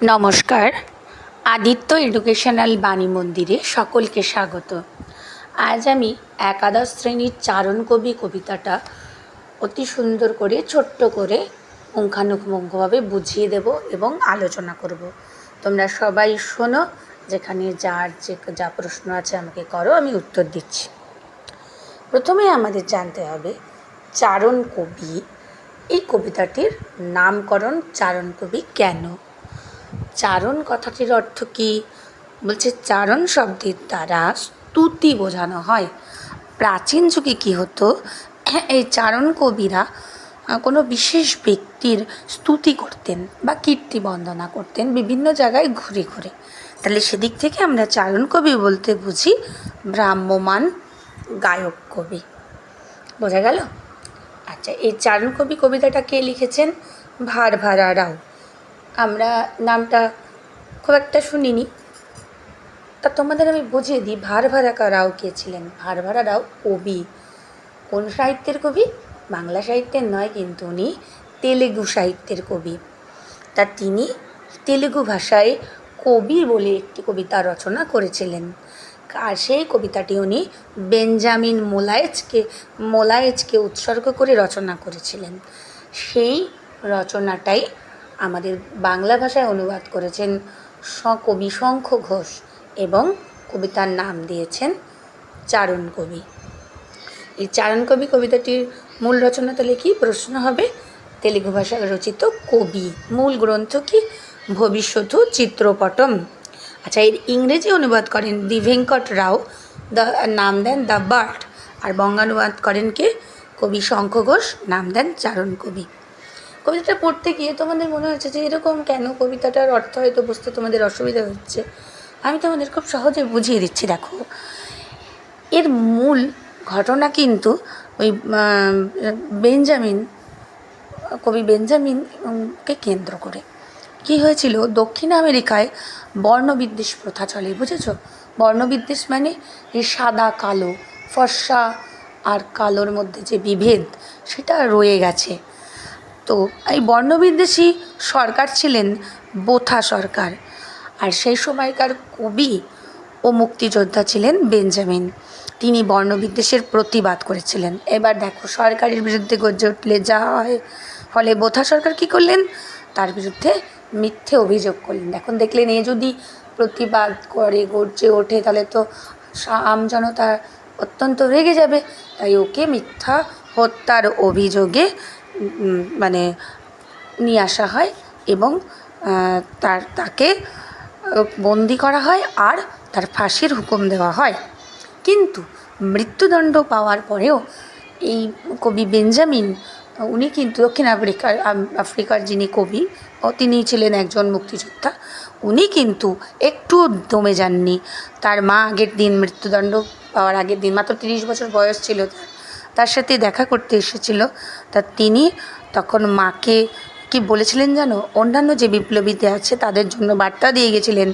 নমস্কার। আদিত্য এডুকেশনাল বাণী মন্দিরে সকলকে স্বাগত। আজ আমি একাদশ শ্রেণির চারণ কবি কবিতাটা অতি সুন্দর করে, ছোট্ট করে পুঙ্খানুপুঙ্খভাবে বুঝিয়ে দেব এবং আলোচনা করব। তোমরা সবাই শোনো, যেখানে যার যে যা প্রশ্ন আছে আমাকে করো, আমি উত্তর দিচ্ছি। প্রথমে আমাদের জানতে হবে, চারণ কবি, এই কবিতাটির নামকরণ চারণ কবি কেন? চারণ কথাটির অর্থ কী? বলছে, চারণ শব্দের দ্বারা স্তুতি বোঝানো হয়। প্রাচীন যুগে কী হতো? এই চারণ কবিরা কোনো বিশেষ ব্যক্তির স্তুতি করতেন বা কীর্তি বন্দনা করতেন বিভিন্ন জায়গায় ঘুরে ঘুরে। তাহলে সেদিক থেকে আমরা চারণ কবি বলতে বুঝি ভ্রাম্যমান গায়ক কবি। বোঝা গেল? আচ্ছা এই চারণ কবি কবিতাটা কে লিখেছেন? ভার ভারা রাও। আমরা নামটা খুব একটা শুনিনি। তা তোমাদের আমি বুঝিয়ে দিই ভারভারাকা রাও কে ছিলেন? ভারভারা রাও কবি। কোন সাহিত্যের কবি? বাংলা সাহিত্যের নয় কিন্তু উনি তেলেগু সাহিত্যের কবি। তা তিনি তেলেগু ভাষায় কবি বলে একটি কবিতা রচনা করেছিলেন। আর সেই কবিতাটি উনি বেঞ্জামিন মোলায়েজকে মোলায়েজকে উৎসর্গ করে রচনা করেছিলেন। সেই রচনাটাই আমাদের বাংলা ভাষায় অনুবাদ করেছেন কবি শঙ্খ ঘোষ এবং কবিতার নাম দিয়েছেন চারণ কবি। এই চারণ কবি কবিতাটির মূল রচনা তাহলে কি প্রশ্ন হবে, তেলুগু ভাষায় রচিত কবি, মূল গ্রন্থ কি? ভবিষ্যৎ চিত্রপটম। আচ্ছা এর ইংরেজি অনুবাদ করেন দিভেঙ্কট রাও, দ্য, নাম দেন দ্য বার্ড আর বঙ্গানুবাদ করেন কে? কবি শঙ্খ ঘোষ, নাম দেন চারণ কবি। কবিতাটা পড়তে গিয়ে তোমাদের মনে হচ্ছে যে এরকম কেন কবিতাটার অর্থ হয়তো বুঝতে তোমাদের অসুবিধা হচ্ছে? আমি তোমাদের খুব সহজে বুঝিয়ে দিচ্ছি, দেখো। এর মূল ঘটনা কিন্তু ওই বেঞ্জামিন, কবি বেঞ্জামিনকে কেন্দ্র করে। কি হয়েছিল? দক্ষিণ আমেরিকায় বর্ণবিদ্বেষ প্রথা চলে, বুঝেছ? বর্ণবিদ্বেষ মানে এই সাদা, কালো, ফর্সা আর কালোর মধ্যে যে বিভেদ, সেটা রয়ে গেছে। তো এই বর্ণবিদ্বেষী সরকার ছিলেন বোথা সরকার। আর সেই সময়কার কবি ও মুক্তিযোদ্ধা ছিলেন বেঞ্জামিন। তিনি বর্ণবিদ্বেষের প্রতিবাদ করেছিলেন। এবার দেখো, সরকারের বিরুদ্ধে গর্জে উঠলে যা হয়, ফলে বোথা সরকার কী করলেন? তার বিরুদ্ধে মিথ্যে অভিযোগ করলেন। এখন দেখলেন এ যদি প্রতিবাদ করে, গর্জে ওঠে, তাহলে তো আমজনতা অত্যন্ত রেগে যাবে। তাই ওকে মিথ্যা হত্যার অভিযোগে মানে নিয়ে আসা হয় এবং তার, তাকে বন্দি করা হয় আর তার ফাঁসির হুকুম দেওয়া হয়। কিন্তু মৃত্যুদণ্ড পাওয়ার পরেও এই কবি বেঞ্জামিন, উনি কিন্তু দক্ষিণ আফ্রিকার আফ্রিকার যিনি কবি, ও তিনি ছিলেন একজন মুক্তিযোদ্ধা, উনি কিন্তু একটুও দমে যাননি। তার মা আগের দিন মৃত্যুদণ্ড পাওয়ার আগের দিন, মাত্র তিরিশ বছর বয়স ছিল তার। তার সাথে দেখা করতে এসেছিল। তা তিনি তখন মাকে কি বলেছিলেন জানো? অন্যান্য যে বিপ্লবীতে আছে, তাদের জন্য বার্তা দিয়ে গেছিলেন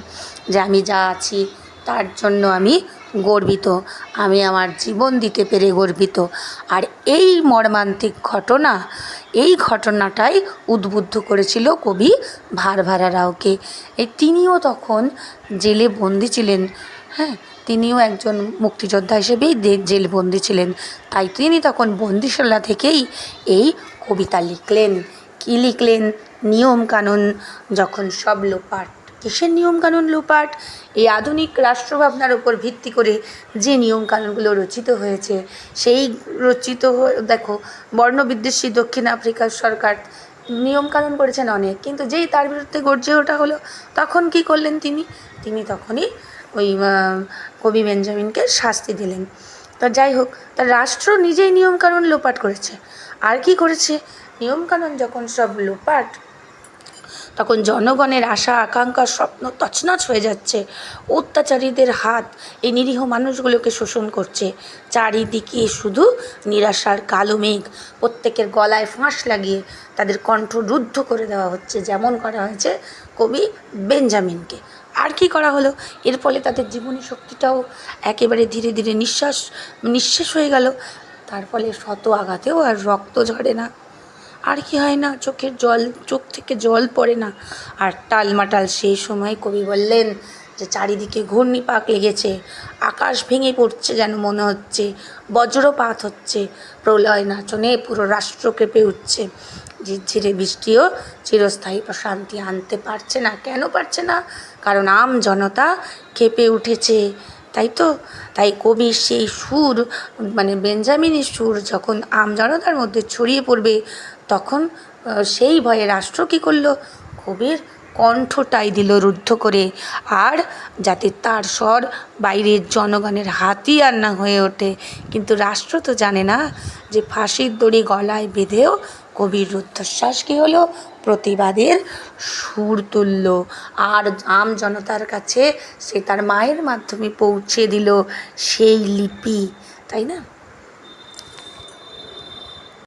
যে, আমি যা আছি, তার জন্য আমি গর্বিত। আমি আমার জীবন দিতে পেরে গর্বিত। আর এই মর্মান্তিক ঘটনা, এই ঘটনাটাই উদ্বুদ্ধ করেছিল কবি ভারভারা রাওকে। এই তিনিও তখন জেলে বন্দি ছিলেন হ্যাঁ? তিনিও একজন মুক্তিযোদ্ধা হিসেবেই জেলবন্দি ছিলেন। তাই তিনি তখন বন্দিশালা থেকেই এই কবিতা লিখলেন। কী লিখলেন? নিয়মকানুন। যখন সব লোপাট কিসের নিয়মকানুন লোপাট? এই আধুনিক রাষ্ট্রভাবনার উপর ভিত্তি করে যে নিয়মকানুনগুলো রচিত হয়েছে, সেই রচিত দেখো বর্ণবিদ্বেষী দক্ষিণ আফ্রিকার সরকার নিয়মকানুন করেছেন অনেক, কিন্তু যেই তার বিরুদ্ধে গর্জে ওঠা হলো, তখন কি করলেন তিনি? তিনি তখনই ওই কবি বেঞ্জামিনকে শাস্তি দিলেন। তা যাই হোক, তা রাষ্ট্র নিজেই নিয়মকানুন লোপাট করেছে। আর কি করেছে? নিয়মকানুন যখন সব লোপাট, তখন জনগণের আশা, আকাঙ্ক্ষা, স্বপ্ন তছনছ হয়ে যাচ্ছে। অত্যাচারীদের হাত এই নিরীহ মানুষগুলোকে শোষণ করছে। চারিদিকে শুধু নিরাশার কালো মেঘ, প্রত্যেকের গলায় ফাঁস লাগিয়ে তাদের কণ্ঠ রুদ্ধ করে দেওয়া হচ্ছে, যেমন করা হয়েছে কবি বেঞ্জামিনকে। আর কি করা হলো? এর ফলে তাদের জীবনী শক্তিটাও একেবারে ধীরে ধীরে নিঃশ্বাস নিঃশ্বাস হয়ে গেল। তার ফলে শত আঘাতেও আর রক্ত ঝরে না। আর কি হয় না, চোখের জল, চোখ থেকে জল পড়ে না। আর টালমাটাল সেই সময় কবি বললেন যে চারিদিকে ঘূর্ণিপাক লেগেছে, আকাশ ভেঙে পড়ছে যেন মনে হচ্ছে, বজ্রপাত হচ্ছে, প্রলয় নাচনে পুরো রাষ্ট্র কেঁপে উঠছে। ঝিরঝিরে বৃষ্টিও চিরস্থায়ী প্রশান্তি আনতে পারছে না, কেন পারছে না? কারণ আম জনতা কেঁপে উঠেছে, তাই তো? তাই কবির সেই সুর মানে বেঞ্জামিনের সুর যখন আম জনতার মধ্যে ছড়িয়ে পড়বে, তখন সেই ভয়ে রাষ্ট্র কী করল? কবির কণ্ঠটাই দিল রুদ্ধ করে। আর যাতে তার স্বর বাইরের জনগণের হাতিয়ার না হয়ে ওঠে। কিন্তু রাষ্ট্র তো জানে না যে ফাঁসির দড়ি গলায় বেঁধেও কবির রুদ্ধশ্বাস কী হলো? প্রতিবাদের সুর তুলল। আর আম জনতার কাছে সে তার মায়ের মাধ্যমে পৌঁছে দিল সেই লিপি, তাই না?